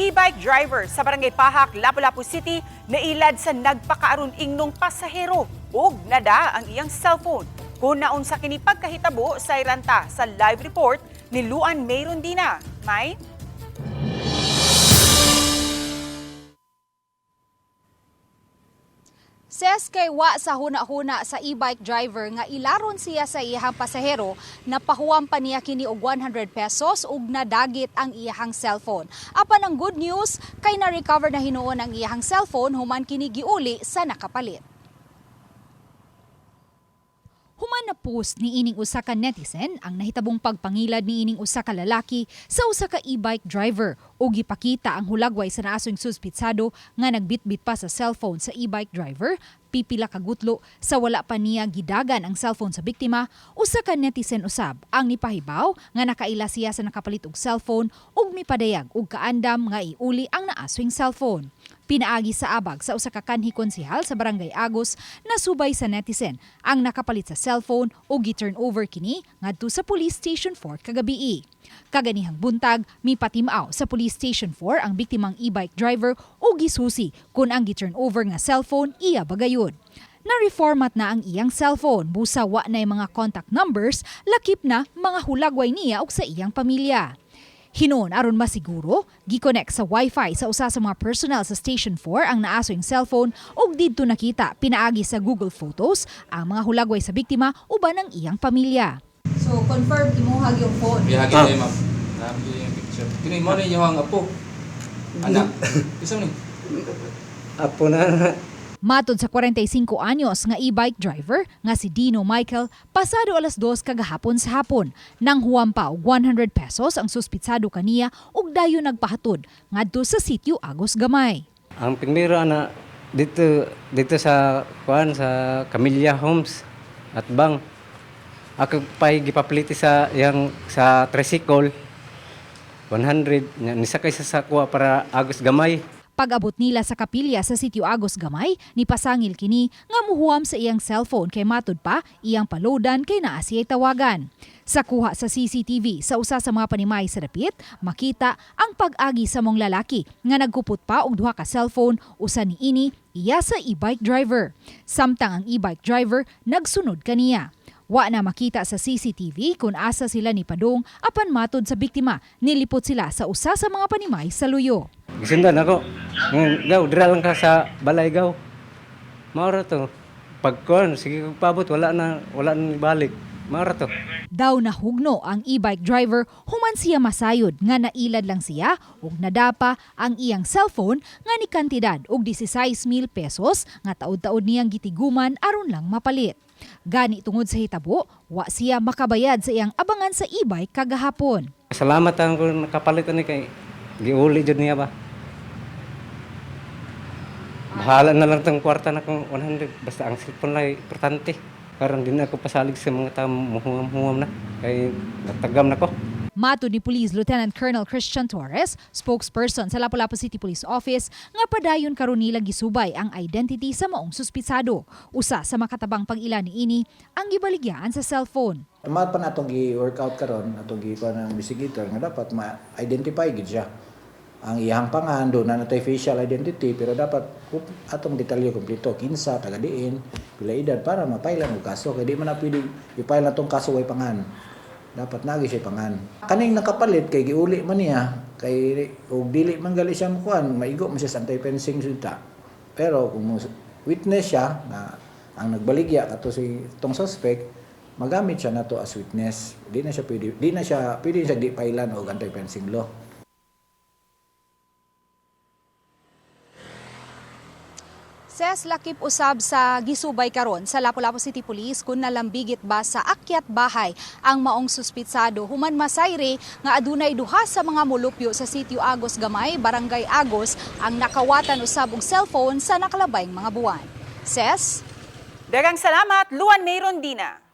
e-bike driver sa Barangay Pahak, Lapu-Lapu City nailad sa nagpakaaron ingnong pasahero ug nada ang iyang cellphone. Kung naun sa kini pagkahitabo sa iranta sa live report ni Luan Mayron Dina. May Ses kay wa sa huna-huna sa e-bike driver nga ilaron siya sa iyahang pasahero na pahuwam pa niya kini og 100 pesos ug nadagit ang iyahang cellphone. Apan ang good news kay na-recover na hinuon ang iyahang cellphone human kini giuli sa nakapalit. Human na post ni ining usa ka netizen ang nahitabong pagpangilad ni ining usa ka lalaki sa usa ka e-bike driver ug gipakita ang hulagway sa naasong suspitsado nga nagbitbit pa sa cellphone sa e-bike driver. Pipila ka gutlo sa wala pa niya gidagan ang cellphone sa biktima. Usa ka netizen usab ang nipahibaw nga nakaila siya sa nakapalit og cellphone ug mipadayag og kaandam nga iuli ang naaswing cellphone. Pinaagi sa abag sa usa ka kanhi konsehal sa Barangay Agos na subay sa netizen ang nakapalit sa cellphone o gi-turn over kini ngadto sa Police Station 4 kagabii. Kaganihang buntag, mipatimaw sa Police Station 4 ang biktimang e-bike driver o gisusi kung ang gi-turn over nga cellphone iya bagayon. Na-reformat na ang iyang cellphone, busa wa na mga contact numbers, lakip na mga hulagway niya ug sa iyang pamilya. Hinon aron masiguro, gi-connect sa Wi-Fi sa usa sa mga personnel sa Station 4 ang naaso yung cellphone ug didto nakita pinaagi sa Google Photos ang mga hulagway sa biktima uban ang iyang pamilya. So confirm imuhag yung phone. Bihagi Ah. ma'am. Nabi yung picture. Kini mo na yung apo. Anak. Isa mo ni. Apo na. Matod sa 45 anyos nga e-bike driver nga si Dino Michael, pasado alas 2 kagahapon sa hapon nang huwam pa og 100 pesos ang suspitsado kaniya ug dayon nagpahatod ngadto sa sitio Agos Gamay. Ang primero ana dito dito sa kuan sa Camellia Homes at Bang. Ako pay gipapiliti sa yang sa tricycle 100 nya nisakay sa sakwa para agos gamay. Pag-abot nila sa kapilya sa sitio Agos Gamay, ni pasangil kini nga muhuam sa iyang cellphone kay matod pa iyang palodan kay naa siya'y tawagan. Sa kuha sa CCTV sa usa sa mga panimay sa dapit, makita ang pag-agi sa mong lalaki nga nagkupot pa og duha ka cellphone usa ni ini iya sa e-bike driver. Samtang ang e-bike driver nagsunod kaniya. Wa na makita sa CCTV kung asa sila ni Padong apan matod sa biktima nilipot sila sa usa sa mga panimay sa luyo. Gisundan ako. Ngayon, gaw dira lang ka sa balay gaw. Maura to. Pag kuan sige kag pabot wala na wala na balik. Maura to. Daw nahugno ang e-bike driver human siya masayod nga nailad lang siya ug nadapa ang iyang cellphone nga ni kantidad og 16,000 pesos nga taod-taod niyang gitiguman aron lang mapalit. Gani tungod sa hitabo, wa siya makabayad sa iyang abangan sa e-bike kagahapon. Salamat ang ko nakapalit ni kay giuli jud niya ba. Bahala na lang tong kwarta na kong 100 basta ang cellphone lang importante. Karon din ako pasalig sa mga tao muhuam-huam na kay natagam na ko. Mato ni Police Lieutenant Colonel Christian Torres, spokesperson sa Lapu-Lapu City Police Office, nga padayon karon nila gisubay ang identity sa maong suspitsado. Usa sa makatabang pag-ila ni ini ang gibaligyan sa cellphone. Tumat pa na itong gi-workout karon atong gi ng investigator nga dapat ma-identify gid siya. Ang iyang pangan do na natay facial identity pero dapat atong detalye kompleto kinsa taga diin pila edad para mapailan og kaso kay di man na pwede i-file na tong kaso way pangan. Dapat nagi siya pangan. Kaning nakapalit kay giuli man niya kay og dili man gali siya mukuan maigo man siya sa anti-fencing sinta. Pero kung witness siya na ang nagbaligya kato si tong suspect magamit siya na to as witness. Di na siya pwede, di na siya pwede siya di pailan o anti-fencing law. Ses lakip usab sa gisubay karon sa Lapu-Lapu City Police kung nalambigit ba sa akyat bahay ang maong suspitsado human masayre nga adunay duha sa mga mulupyo sa sitio Agos Gamay, Barangay Agos ang nakawatan usab og cellphone sa nakalabayng mga buwan. Ses, Dagang salamat, Luan Mayron Dina.